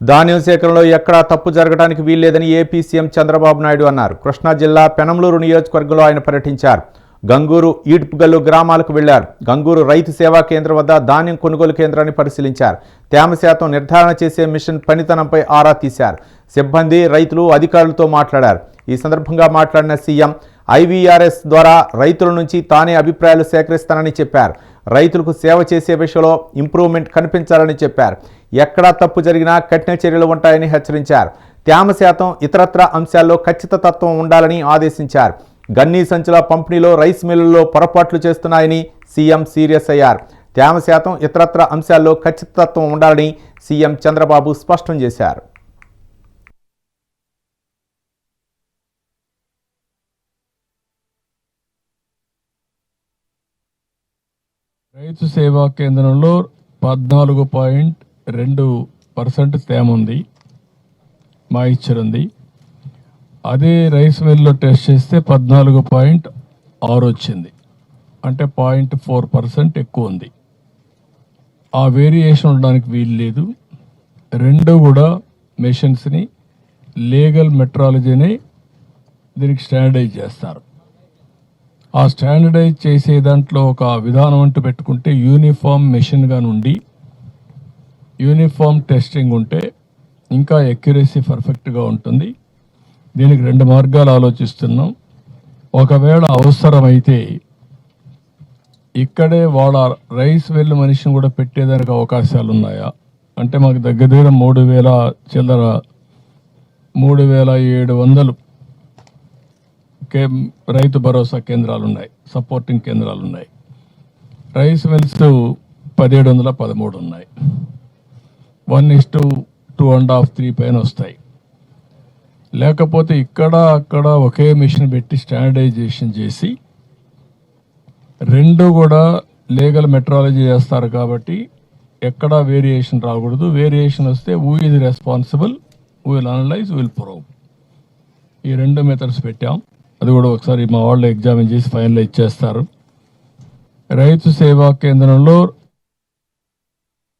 ధాన్యం సేకరణలో ఎక్కడా తప్పు జరగడానికి వీల్లేదని ఏపీ సీఎం చంద్రబాబు నాయుడు అన్నారు. కృష్ణా జిల్లా పెనంలూరు నియోజకవర్గంలో ఆయన పర్యటించారు గంగూరు ఈడ్పుగల్లు గ్రామాలకు వెళ్ళారు. గంగూరు రైతు సేవా కేంద్రం వద్ద ధాన్యం కొనుగోలు కేంద్రాన్ని పరిశీలించారు. తేమ శాతం నిర్ధారణ చేసే మిషన్ పనితనంపై ఆరా తీశారు. సిబ్బంది రైతులు అధికారులతో మాట్లాడారు. ఈ సందర్భంగా మాట్లాడిన సీఎం ఐవీఆర్ఎస్ ద్వారా రైతుల నుంచి తానే అభిప్రాయాలు సేకరిస్తానని చెప్పారు. రైతులకు సేవ చేసే విషయంలో ఇంప్రూవ్మెంట్ కనిపించాలని చెప్పారు. ఎక్కడా తప్పు జరిగినా కఠిన చర్యలు ఉంటాయని హెచ్చరించారు. తేమ శాతం ఇతరత్ర అంశాల్లో ఖచ్చితత్వం ఉండాలని ఆదేశించారు. గన్నీ సంచుల పంపిణీలో రైస్ మిల్లుల్లో పొరపాట్లు చేస్తున్నాయని సీఎం సీరియస్ అయ్యారు. తేమ శాతం ఇతరత్ర అంశాల్లో ఖచ్చితత్వం ఉండాలని సీఎం చంద్రబాబు స్పష్టం చేశారు. రైతు సేవా కేంద్రంలో పద్నాలుగు పాయింట్ రెండు పర్సెంట్ తేమ ఉంది మాయిశ్చర్ ఉంది. అదే రైస్ మిల్లో టెస్ట్ చేస్తే పద్నాలుగు పాయింట్ ఆరు వచ్చింది. అంటే పాయింట్ ఫోర్ పర్సెంట్ ఎక్కువ ఉంది. ఆ వేరియేషన్ ఉండడానికి వీలు లేదు. రెండు కూడా మెషిన్స్ని లీగల్ మెట్రాలజీని దీనికి స్టాండర్డైజ్ చేస్తారు. ఆ స్టాండర్డైజ్ చేసే దాంట్లో ఒక విధానం అంటూ పెట్టుకుంటే యూనిఫామ్ మెషిన్గా నుండి యూనిఫామ్ టెస్టింగ్ ఉంటే ఇంకా ఎక్యురసీ పర్ఫెక్ట్గా ఉంటుంది. దీనికి రెండు మార్గాలు ఆలోచిస్తున్నాం. ఒకవేళ అవసరమైతే ఇక్కడే వాళ్ళ రైస్ వెల్ మనిషిని కూడా పెట్టేదానికి అవకాశాలు ఉన్నాయా అంటే మాకు దగ్గర దగ్గర మూడు వేల చిల్లర మూడు వేల ఏడు వందలు రైతు భరోసా కేంద్రాలు ఉన్నాయి సపోర్టింగ్ కేంద్రాలు ఉన్నాయి రైస్ మిల్స్ పదిహేడు వందల పదమూడు ఉన్నాయి one is to two and half three పైన వస్తాయి. లేకపోతే ఇక్కడ అక్కడ ఒకే మిషన్ పెట్టి స్టాండర్డైజేషన్ చేసి రెండు కూడా లీగల్ మెట్రాలజీ చేస్తారు కాబట్టి ఎక్కడా వేరియేషన్ రాకూడదు. వేరియేషన్ వస్తే who is responsible will analyse will prove ఈ రెండు మెథడ్స్ పెట్టాం. అది కూడా ఒకసారి మా వాళ్ళు ఎగ్జామిన్ చేసి ఫైనల్ ఇచ్చేస్తారు. రైతు సేవా కేంద్రంలో